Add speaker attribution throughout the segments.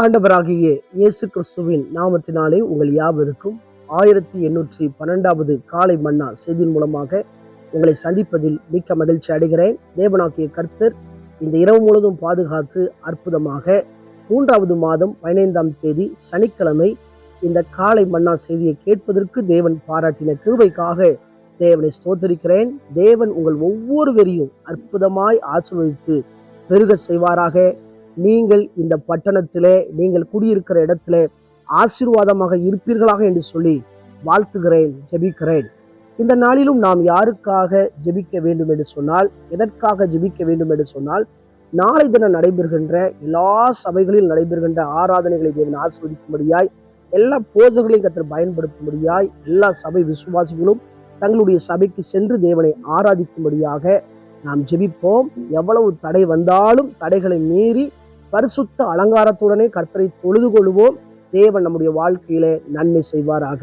Speaker 1: ஆண்டவராகிய இயேசு கிறிஸ்துவின் நாமத்தினாலே உங்கள் யாவருக்கும் ஆயிரத்தி எண்ணூற்றி பன்னெண்டாவது காலை மன்னா செய்தியின் மூலமாக உங்களை சந்திப்பதில் மிக்க மகிழ்ச்சி அடைகிறேன். தேவனாகிய கர்த்தர் இந்த இரவு முழுவதும் பாதுகாத்து அற்புதமாக மூன்றாவது மாதம் பதினைந்தாம் தேதி சனிக்கிழமை இந்த காலை மன்னா செய்தியை கேட்பதற்கு தேவன் பாராட்டின கிருபைக்காக தேவனை ஸ்தோத்தரிக்கிறேன். தேவன் உங்கள் ஒவ்வொருவரையும் அற்புதமாய் ஆசீர்வதித்து பெருக செய்வாராக. நீங்கள் இந்த பட்டணத்திலே நீங்கள் குடியிருக்கிற இடத்திலே ஆசீர்வாதமாக இருப்பீர்களாக என்று சொல்லி வாழ்த்துகிறேன் ஜெபிக்கிறேன். இந்த நாளிலும் நாம் யாருக்காக ஜெபிக்க வேண்டும் என்று சொன்னால் எதற்காக ஜெபிக்க வேண்டும் என்று சொன்னால் நாளை தினம் நடைபெறுகின்ற எல்லா சபைகளில் நடைபெறுகின்ற ஆராதனைகளை தேவன் ஆஸ்வதிக்கும்படியாய் எல்லா போதர்களையும் கத்தர் பயன்படுத்தும்படியாய் எல்லா சபை விசுவாசிகளும் தங்களுடைய சபைக்கு சென்று தேவனை ஆராதிக்கும்படியாக நாம் ஜெபிப்போம். எவ்வளவு தடை வந்தாலும் தடைகளை மீறி பரிசுத்த அலங்காரத்துடனே கர்த்தரை தொழுது கொள்வோம் தேவன் நம்முடைய வாழ்க்கையிலே நன்மை செய்வாராக.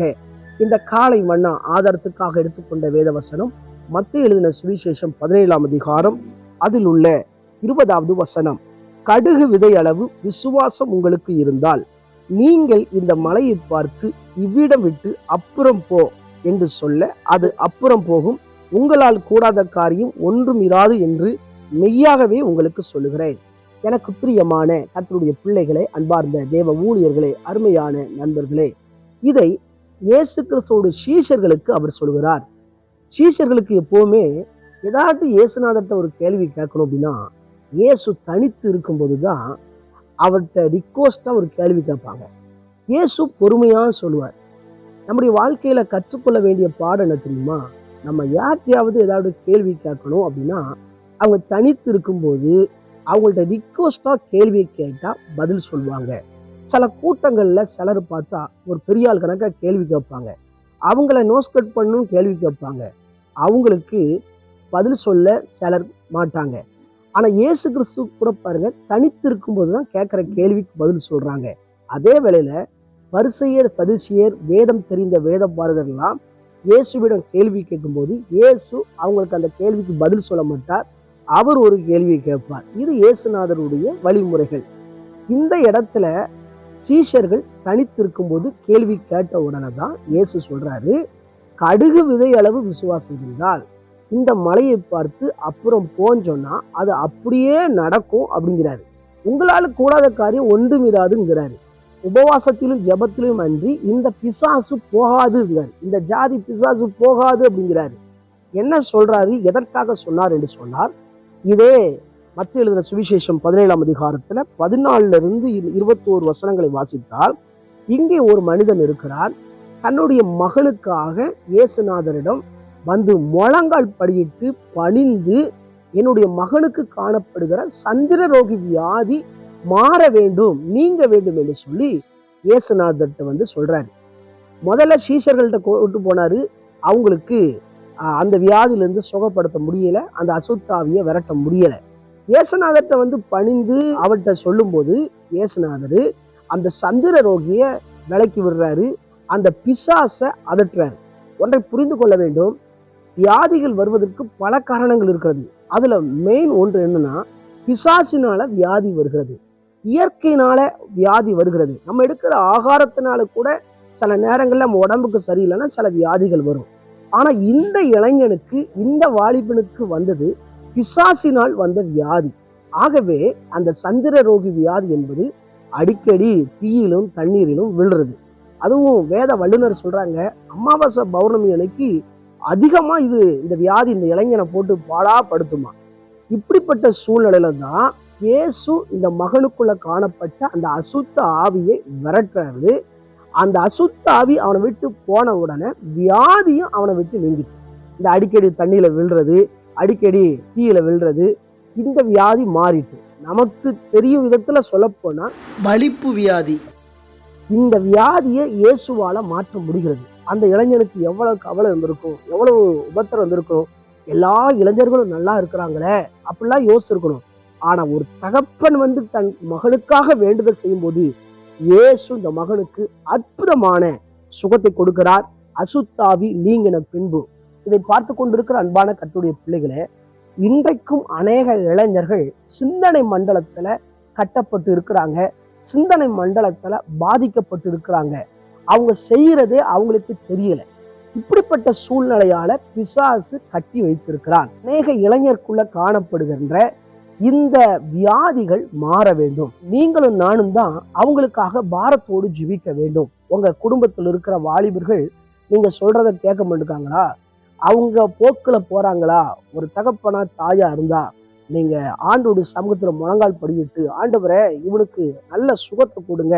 Speaker 1: இந்த காலை மன்னா ஆதாரத்துக்காக எடுத்துக்கொண்ட வேதவசனம் மத்திய எழுதின சுவிசேஷம் பதினேழாம் அதிகாரம் அதில் உள்ள இருபதாவது வசனம். கடுகு விதை அளவு விசுவாசம் உங்களுக்கு இருந்தால் நீங்கள் இந்த மலையை பார்த்து இவ்விடம் விட்டு அப்புறம் போ என்று சொல்ல அது அப்புறம் போகும். உங்களால் கூடாத காரியம் ஒன்றும் இராது என்று மெய்யாகவே உங்களுக்கு சொல்லுகிறேன். எனக்கு பிரியமான கத்தருடைய பிள்ளைகளே அன்பார்ந்த தேவ ஊழியர்களே அருமையான நண்பர்களே இதை இயேசு கிறிஸ்துவோட சீஷர்களுக்கு அவர் சொல்கிறார். சீஷர்களுக்கு எப்போவுமே ஏதாட்டு இயேசுநாதர்கிட்ட ஒரு கேள்வி கேட்கணும் அப்படின்னா இயேசு தனித்து இருக்கும்போது தான் அவர்கிட்ட ரிக்வஸ்டா ஒரு கேள்வி கேட்பாங்க. இயேசு பொறுமையாக சொல்லுவார். நம்முடைய வாழ்க்கையில் கற்றுக்கொள்ள வேண்டிய பாடம் என்ன தெரியுமா? நம்ம யார்கிட்டையாவது ஏதாவது கேள்வி கேட்கணும் அப்படின்னா அவங்க தனித்து இருக்கும்போது அவங்கள்ட்ட ரிக்வஸ்டா கேள்வியை கேட்டால் பதில் சொல்லுவாங்க. சில கூட்டங்களில் சிலர் பார்த்தா ஒரு பெரிய ஆள் கணக்காக கேள்வி கேட்பாங்க. அவங்கள நோஸ்கட் பண்ணணும் கேள்வி கேட்பாங்க. அவங்களுக்கு பதில் சொல்ல சிலர் மாட்டாங்க. ஆனால் இயேசு கிறிஸ்து கூட பாருங்கள் தனித்து இருக்கும்போது தான் கேட்குற கேள்விக்கு பதில் சொல்கிறாங்க அதே வேளையில் பரிசையர் சதிசியர் வேதம் தெரிந்த வேத பாரகர்லாம் இயேசுவிடம் கேள்வி கேட்கும்போது இயேசு அவங்களுக்கு அந்த கேள்விக்கு பதில் சொல்ல மாட்டார். அவர் ஒரு கேள்வி கேட்பார். இது இயேசுநாதருடைய வழிமுறைகள். இந்த இடத்துல சீஷர்கள் தனித்திருக்கும் போது கேள்வி கேட்ட உடனே தான் இயேசு சொல்றாரு கடுகு விதை அளவு விசுவாசம் இருந்தால் இந்த மலையை பார்த்து அப்புறம் போன்னு சொன்னா அது அப்படியே நடக்கும் அப்படிங்கிறாரு. உங்களால கூடாத காரியம் ஒன்றுமிராதுங்கிறாரு. உபவாசத்திலும் ஜெபத்திலும் அன்றி இந்த பிசாசு போகாதுங்கிறாரு. இந்த ஜாதி பிசாசு போகாது அப்படிங்கிறாரு. என்ன சொல்றாரு? எதற்காக சொன்னார் என்று சொன்னார் இதே மத்திய எழுதின சுவிசேஷம் பதினேழாம் அதிகாரத்துல பதினாலுல இருந்து இரு- இருபத்தோரு வசனங்களை வாசித்தால் இங்கே ஒரு மனிதன் இருக்கிறார் தன்னுடைய மகளுக்காக இயேசுநாதரிடம் வந்து முழங்கால் படியிட்டு பணிந்து என்னுடைய மகனுக்கு காணப்படுகிற சந்திரரோகி வியாதி மாற வேண்டும் நீங்க வேண்டும் என்று சொல்லி இயேசுநாதர்கிட்ட வந்து சொல்றாரு. முதல்ல சீஷர்கள்ட்ட கூட்டு போனாரு. அவங்களுக்கு அந்த வியாதியிலிருந்து சுகப்படுத்த முடியலை. அந்த அசுத்தாவியை விரட்ட முடியலை. இயேசுநாதர்கிட்ட வந்து பணிந்து அவர்கிட்ட சொல்லும்போது இயேசுநாதர் அந்த சந்திர ரோகியை விலக்கி விடுறாரு. அந்த பிசாசை அதட்டுறாரு. ஒன்றை புரிந்து கொள்ள வேண்டும். வியாதிகள் வருவதற்கு பல காரணங்கள் இருக்கிறது. அதில் மெயின் ஒன்று என்னன்னா பிசாசினால வியாதி வருகிறது. இயற்கையினால வியாதி வருகிறது. நம்ம எடுக்கிற ஆகாரத்தினால கூட சில நேரங்களில் நம்ம உடம்புக்கு சரியில்லைன்னா சில வியாதிகள் வரும். ஆனா இந்த இளைஞனுக்கு இந்த வாலிபனுக்கு வந்தது பிசாசினால் வந்த வியாதி. ஆகவே அந்த சந்திர ரோகி வியாதி என்பது அடிக்கடி தீயிலும் தண்ணீரிலும் விழுறது. அதுவும் வேத வல்லுநர் சொல்றாங்க அமாவாசை பௌர்ணமி அன்னைக்கு அதிகமா இது இந்த வியாதி இந்த இளைஞனை போட்டு பாடாப்படுத்துமா இப்படிப்பட்ட சூழ்நிலையில தான் இயேசு இந்த மகனுக்குள்ள காணப்பட்ட அந்த அசுத்த ஆவியை விரட்டுறாரு. அந்த அசுத்த ஆவி அவனை விட்டு போன உடனே வியாதியும் அவனை விட்டு நீங்கிட்டு. இந்த அடிக்கடி தண்ணியில விழுறது அடிக்கடி தீயில விழுறது இந்த வியாதி மாறிட்டு. நமக்கு தெரியும் விதத்துல சொல்லப்போனா வலிப்பு வியாதி. இந்த வியாதியை இயேசுவால மாற்ற முடிகிறது. அந்த இளைஞனுக்கு எவ்வளவு கவலை இருந்திருக்கும் எவ்வளவு உபத்திரம் இருந்திருக்கும் எல்லா இளைஞர்களும் நல்லா இருக்கிறாங்களே அப்படிலாம் யோசிச்சிருக்கணும். ஆனா ஒரு தகப்பன் வந்து தன் மகனுக்காக வேண்டுதல் செய்யும்போது இயேசு இந்த மகனுக்கு அற்புதமான சுகத்தை கொடுக்கிறார். அசுத்தாவி நீங்கின பின்பு. இதை பார்த்து கொண்டிருக்கிற அன்பான கத்துடைய பிள்ளைகளே இன்றைக்கும் அநேக இளைஞர்கள் சிந்தனை மண்டலத்துல கட்டப்பட்டு இருக்கிறாங்க. சிந்தனை மண்டலத்துல பாதிக்கப்பட்டு இருக்கிறாங்க. அவங்க செய்யறதே அவங்களுக்கு தெரியல. இப்படிப்பட்ட சூழ்நிலையால பிசாசு கட்டி வைத்திருக்கிறான். அநேக இளைஞருக்குள்ள காணப்படுகின்ற இந்த வியாதிகள் மாற வேண்டும். நீங்களும் நானும் தான் அவங்களுக்காக பாரத்தோடு ஜீவிக்க வேண்டும். உங்க குடும்பத்தில் இருக்கிற வாலிபர்கள் நீங்க சொல்றத கேட்க மாட்டுக்காங்களா அவங்க போக்கில் போறாங்களா? ஒரு தகப்பனா தாயா இருந்தா நீங்க ஆண்டோட சமூகத்துல முழங்கால் படியிட்டு ஆண்டவரை இவனுக்கு நல்ல சுகத்தை கொடுங்க.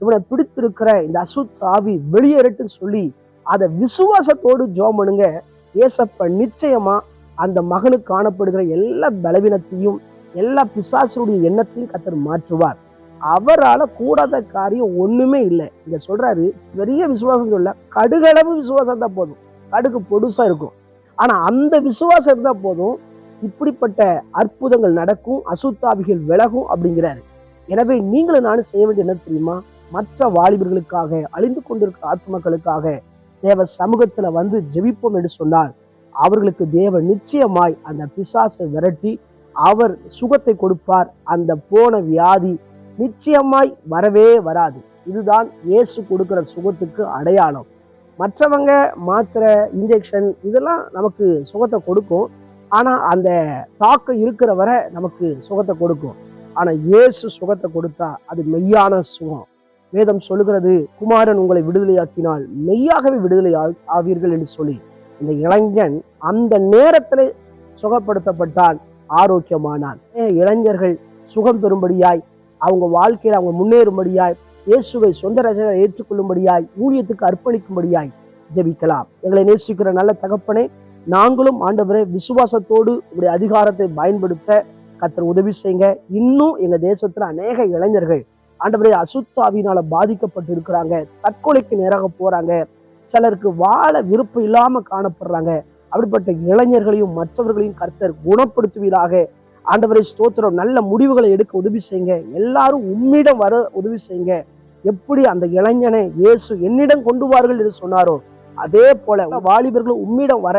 Speaker 1: இவனை பிடித்திருக்கிற இந்த அசுத் ஆவி வெளியேறட்டுன்னு சொல்லி அதை விசுவாசத்தோடு ஜோம் பண்ணுங்க. ஏசப்ப நிச்சயமா அந்த மகனுக்கு காணப்படுகிற எல்லா பலவீனத்தையும் எல்லா பிசாசுடைய எண்ணத்தையும் கத்தர் மாற்றுவார். அவரால் கூடாத காரியம் ஒன்றுமே இல்லை. இங்கே சொல்கிறாரு பெரிய விசுவாசம் சொல்ல கடுகளவு விசுவாசம் தான் போதும். கடுகு பொடுசாக இருக்கும். ஆனால் அந்த விசுவாசம் இருந்தால் போதும் இப்படிப்பட்ட அற்புதங்கள் நடக்கும் அசுத்தாவிகள் விலகும் அப்படிங்கிறாரு. எனவே நீங்களும் நானும் செய்ய வேண்டிய என்ன தெரியுமா? மற்ற வாலிபர்களுக்காக அழிந்து கொண்டிருக்கிற ஆத்மக்களுக்காக தேவ சமூகத்தில் வந்து ஜெபிப்போம் என்று சொன்னால் அவர்களுக்கு தேவன் நிச்சயமாய் அந்த பிசாசை விரட்டி அவர் சுகத்தை கொடுப்பார். அந்த போன வியாதி நிச்சயமாய் வரவே வராது. இதுதான் இயேசு கொடுக்குற சுகத்துக்கு அடையாளம். மற்றவங்க மாத்திரை இன்ஜெக்ஷன் இதெல்லாம் நமக்கு சுகத்தை கொடுக்கும். ஆனால் அந்த தாக்கம் இருக்கிற வரை நமக்கு சுகத்தை கொடுக்கும். ஆனால் இயேசு சுகத்தை கொடுத்தா அது மெய்யான சுகம். வேதம் சொல்லுகிறது குமாரன் உங்களை விடுதலையாக்கினால் மெய்யாகவே விடுதலை ஆவீர்கள் என்று சொல்லி. இந்த இளைஞன் அந்த நேரத்தில் சுகப்படுத்தப்பட்டான் ஆரோக்கியமானான். இளைஞர்கள் சுகம் பெறும்படியாய் அவங்க வாழ்க்கையில் அவங்க முன்னேறும்படியாய் இயேசுவை சொந்த ரசனை ஏற்றுக்கொள்ளும்படியாய் ஊழியத்துக்கு அர்ப்பணிக்கும்படியாய் ஜெபிக்கலாம். எங்களை நேசிக்கிற நல்ல தகப்பனே நாங்களும் ஆண்டவரே விசுவாசத்தோடு உங்களுடைய அதிகாரத்தை பயன்படுத்த கத்தர் உதவி செய்யுங்க. இன்னும் எங்க தேசத்துல அநேக இளைஞர்கள் ஆண்டவரே அசுத்தாவினால் பாதிக்கப்பட்டு இருக்கிறாங்க தற்கொலைக்கு நேராக போறாங்க. சிலருக்கு வாழ விருப்பம் இல்லாம காணப்படுறாங்க. அப்படிப்பட்ட இளைஞர்களையும் மற்றவர்களையும் கர்த்தர் குணப்படுத்துவீராக. ஆண்டவரை ஸ்தோத்திரம். நல்ல முடிவுகளை எடுக்க உதவி செய்யுங்க. எல்லாரும் உம்மிடம் வர உதவி செய்யுங்க. எப்படி அந்த இளைஞனை இயேசு என்னிடம் கொண்டு வார்கள் என்று சொன்னாரோ அதே போல வாலிபர்களும் உம்மிடம் வர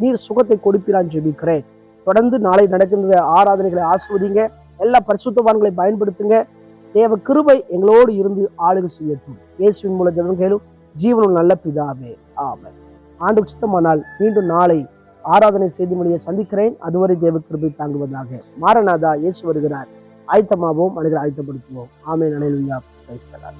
Speaker 1: நீர் சுகத்தை கொடுப்பீரான்னு ஜெபிக்கிறேன். தொடர்ந்து நாளை நடக்கின்ற ஆராதனைகளை ஆஸ்வதிங்க. எல்லா பரிசுத்தவான்களை பயன்படுத்துங்க. தேவ கிருபை எங்களோடு இருந்து ஆளுகை செய்யட்டும். இயேசுவின் மூலம் ஜெபம் கேளும். ஜீவனும் நல்ல பிதாவே. ஆமன். ஆண்டு சுத்தமானால் மீண்டும் நாளை ஆராதனை செய்து மொழியை சந்திக்கிறேன். அதுவரை தேவ கிருபை தாங்குவதாக. மாரநாதா இயேசு வருகிறார். ஆயத்தமாவோம் மனிதர் ஆயத்தப்படுத்துவோம். ஆமே நனையா கிரைஸ்தலார்